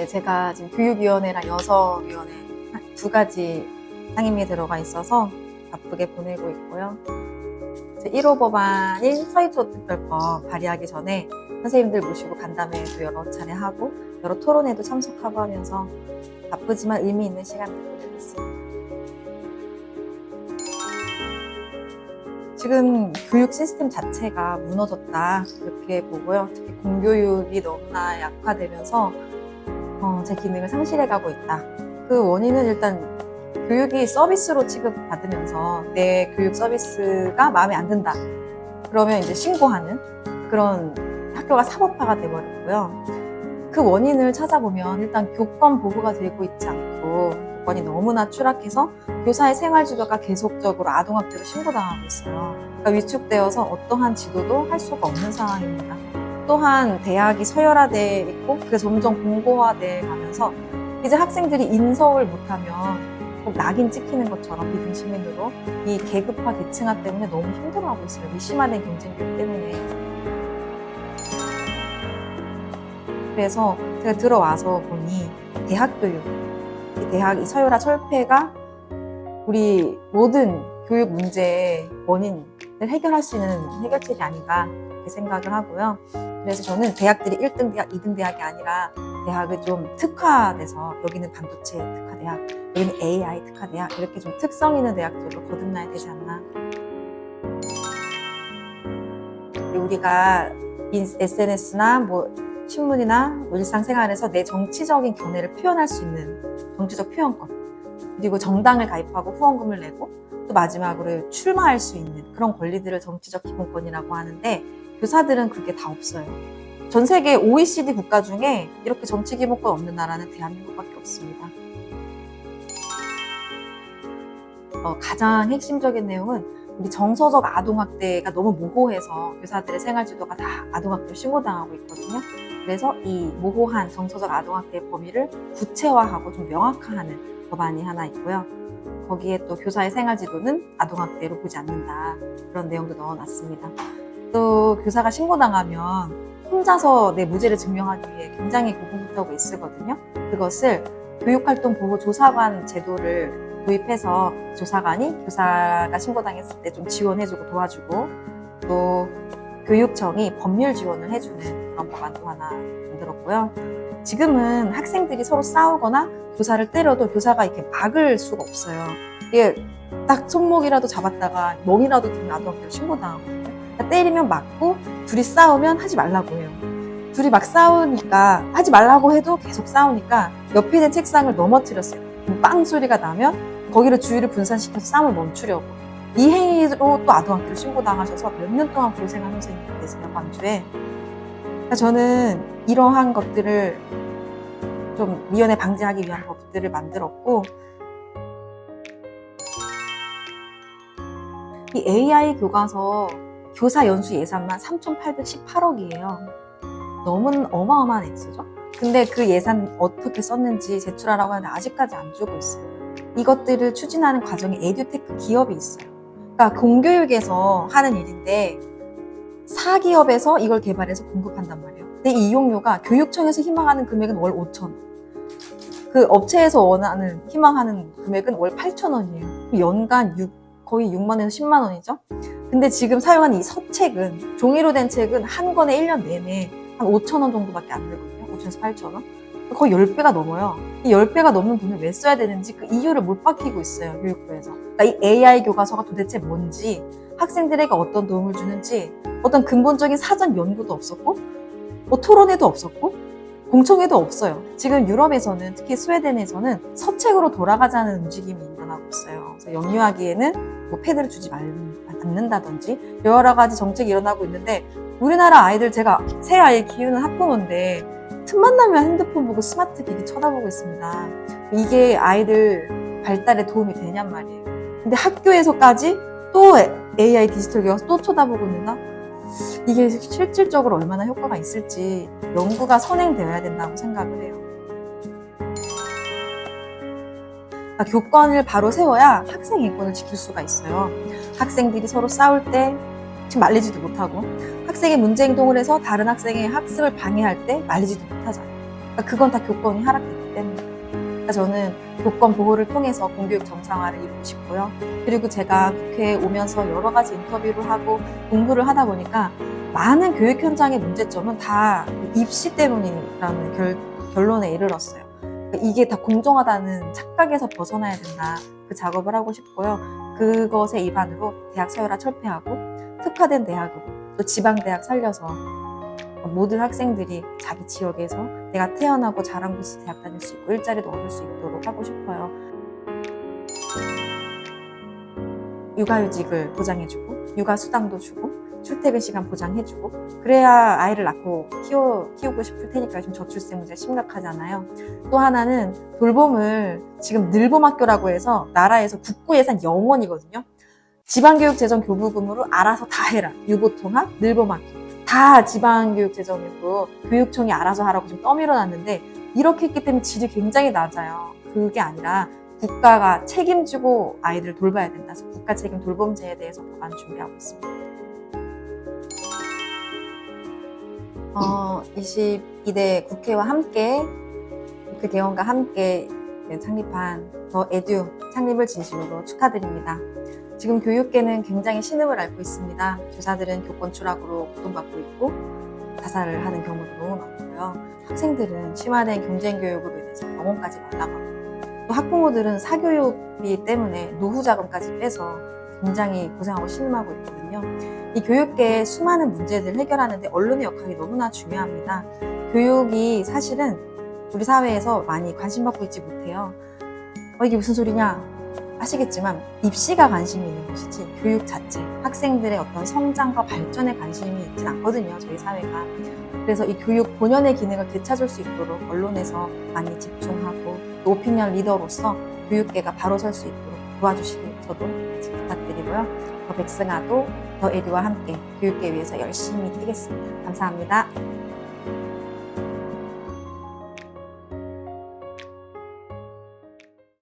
네, 제가 지금 교육위원회랑 여성위원회 두 가지 상임위에 들어가 있어서 바쁘게 보내고 있고요. 제 1호 법안인 서희초 특별법 발의하기 전에 선생님들 모시고 간담회도 여러 차례 하고 여러 토론회도 참석하고 하면서 바쁘지만 의미 있는 시간을 보내고 있습니다. 지금 교육 시스템 자체가 무너졌다 이렇게 보고요. 특히 공교육이 너무나 약화되면서 어, 제 기능을 상실해가고 있다. 그 원인은 일단 교육이 서비스로 취급받으면서 내 교육 서비스가 마음에 안 든다. 그러면 이제 신고하는 그런 학교가 사법화가 돼버렸고요. 그 원인을 찾아보면 일단 교권 보호가 되고 있지 않고 교권이 너무나 추락해서 교사의 생활 지도가 계속적으로 아동학대로 신고당하고 있어요. 그러니까 위축되어서 어떠한 지도도 할 수가 없는 상황입니다. 또한 대학이 서열화돼 있고 그게 점점 공고화돼 가면서 이제 학생들이 인서울 못하면 꼭 낙인 찍히는 것처럼 비등 시민으로 이 계급화 계층화 때문에 너무 힘들어하고 있어요. 이 심화된 경쟁 교육 때문에. 그래서 제가 들어와서 보니 대학 교육, 이 대학 이 서열화 철폐가 우리 모든 교육 문제의 원인을 해결할 수 있는 해결책이 아닌가 이렇게 생각을 하고요. 그래서 저는 대학들이 1등 대학, 2등 대학이 아니라 대학을 좀 특화돼서 여기는 반도체 특화 대학, 여기는 AI 특화 대학 이렇게 좀 특성 있는 대학들로 거듭나야 되지 않나. 우리가 SNS나 뭐 신문이나 뭐 일상생활에서 내 정치적인 견해를 표현할 수 있는 정치적 표현권 그리고 정당을 가입하고 후원금을 내고 또 마지막으로 출마할 수 있는 그런 권리들을 정치적 기본권이라고 하는데 교사들은 그게 다 없어요. 전 세계 OECD 국가 중에 이렇게 정치 기본권 없는 나라는 대한민국밖에 없습니다. 어, 가장 핵심적인 내용은 우리 정서적 아동학대가 너무 모호해서 교사들의 생활지도가 다 아동학대로 신고당하고 있거든요. 그래서 이 모호한 정서적 아동학대의 범위를 구체화하고 좀 명확화하는 법안이 하나 있고요. 거기에 또 교사의 생활지도는 아동학대로 보지 않는다. 그런 내용도 넣어놨습니다. 또 교사가 신고당하면 혼자서 내 무죄를 증명하기 위해 굉장히 고군분투하고 있으거든요. 그것을 교육활동 보호 조사관 제도를 도입해서 조사관이 교사가 신고당했을 때 좀 지원해주고 도와주고 또 교육청이 법률 지원을 해주는 그런 법안도 하나 만들었고요. 지금은 학생들이 서로 싸우거나 교사를 때려도 교사가 이렇게 막을 수가 없어요. 이게 딱 손목이라도 잡았다가 들면 아동학대로 신고당하거든요. 그러니까 때리면 맞고 둘이 싸우면 하지 말라고 해요. 둘이 막 싸우니까 하지 말라고 해도 계속 싸우니까 옆에 있는 책상을 넘어뜨렸어요. 빵 소리가 나면 거기를 주의를 분산시켜서 싸움을 멈추려고 이 행위로 또 아동학대로 신고당하셔서 몇 년 동안 고생한 선생님이 계세요 광주에 그러니까 저는 이러한 것들을 좀 미연에 방지하기 위한 법들을 만들었고 이 AI 교과서 교사 연수 예산만 3,818억이에요. 너무 어마어마한 액수죠. 근데 그 예산 어떻게 썼는지 제출하라고 하는데 아직까지 안 주고 있어요. 이것들을 추진하는 과정에 에듀테크 기업이 있어요. 그러니까 공교육에서 하는 일인데 사기업에서 이걸 개발해서 공급한단 말이에요. 근데 이 이용료가 교육청에서 희망하는 금액은 월 5천 원. 그 업체에서 원하는 희망하는 금액은 월 8천 원이에요. 연간 6, 거의 6만 원에서 10만 원이죠. 근데 지금 사용하는 이 서책은 종이로 된 책은 한 권에 1년 내내 한 5천 원 정도밖에 안 들거든요. 5천에서 8천 원. 거의 10배가 넘어요. 이 10배가 넘는 돈을 왜 써야 되는지 그 이유를 못 밝히고 있어요. 교육부에서. 그러니까 이 AI 교과서가 도대체 뭔지 학생들에게 어떤 도움을 주는지 어떤 근본적인 사전 연구도 없었고 뭐 토론회도 없었고 공청회도 없어요. 지금 유럽에서는 특히 스웨덴에서는 서책으로 돌아가자는 움직임이 일어나고 있어요. 그래서 영유아기에는 뭐 패드를 주지 말, 않는다든지 여러 가지 정책이 일어나고 있는데 우리나라 아이들 제가 새 아이 키우는 학부모인데 틈만 나면 핸드폰 보고 스마트 기기 쳐다보고 있습니다. 이게 아이들 발달에 도움이 되냔 말이에요. 근데 학교에서까지 또 AI 디지털 교과서 또 쳐다보고 있는다? 이게 실질적으로 얼마나 효과가 있을지 연구가 선행되어야 된다고 생각을 해요. 교권을 바로 세워야 학생 인권을 지킬 수가 있어요. 학생들이 서로 싸울 때 지금 말리지도 못하고 학생이 문제 행동을 해서 다른 학생의 학습을 방해할 때 말리지도 못하잖아요. 그러니까 그건 다 교권이 하락됐기 때문에. 그러니까 저는 교권 보호를 통해서 공교육 정상화를 이루고 싶고요. 그리고 제가 국회에 오면서 여러 가지 인터뷰를 하고 공부를 하다 보니까 많은 교육 현장의 문제점은 다 입시 때문이라는 결, 결론에 이르렀어요. 그러니까 이게 다 공정하다는 착각에서 벗어나야 된다. 그 작업을 하고 싶고요. 그것에 입안으로 대학 서열화 철폐하고 특화된 대학으로 또 지방 대학 살려서 모든 학생들이 자기 지역에서 내가 태어나고 자란 곳에서 대학 다닐 수 있고 일자리도 얻을 수 있도록 하고 싶어요. 육아휴직을 보장해주고 육아수당도 주고 출퇴근 시간 보장해주고 그래야 아이를 낳고 키워, 키우고 싶을 테니까 요즘 저출생 문제가 심각하잖아요. 또 하나는 돌봄을 지금 늘봄학교라고 해서 나라에서 국고 예산 0원이거든요. 지방교육재정 교부금으로 알아서 다 해라. 유보통합, 늘봄학교. 다 지방교육재정으로 교육청이 알아서 하라고 좀 떠밀어놨는데 이렇게 했기 때문에 질이 굉장히 낮아요. 그게 아니라 국가가 책임지고 아이들 돌봐야 된다. 그래서 국가 책임 돌봄제에 대해서 법안 준비하고 있습니다. 어, 22대 국회와 함께 국회 개원과 함께 창립한 더 에듀 창립을 진심으로 축하드립니다. 지금 교육계는 굉장히 신음을 앓고 있습니다. 교사들은 교권 추락으로 고통받고 있고 자살을 하는 경우도 너무 많고요. 학생들은 심화된 경쟁 교육으로 인해서 병원까지 말라가고 또 학부모들은 사교육비 때문에 노후 자금까지 빼서 굉장히 고생하고 신음하고 있거든요. 이 교육계의 수많은 문제들을 해결하는데 언론의 역할이 너무나 중요합니다. 교육이 사실은 우리 사회에서 많이 관심받고 있지 못해요. 어, 이게 무슨 소리냐? 하시겠지만 입시가 관심이 있는 것이지 교육 자체, 학생들의 어떤 성장과 발전에 관심이 있진 않거든요. 저희 사회가. 그래서 이 교육 본연의 기능을 되찾을 수 있도록 언론에서 많이 집중하고 또 오피니언 리더로서 교육계가 바로 설 수 있도록 도와주시길 저도 같이 부탁드리고요. 더 백승아도 더 에듀와 함께 교육계 위해서 열심히 뛰겠습니다. 감사합니다.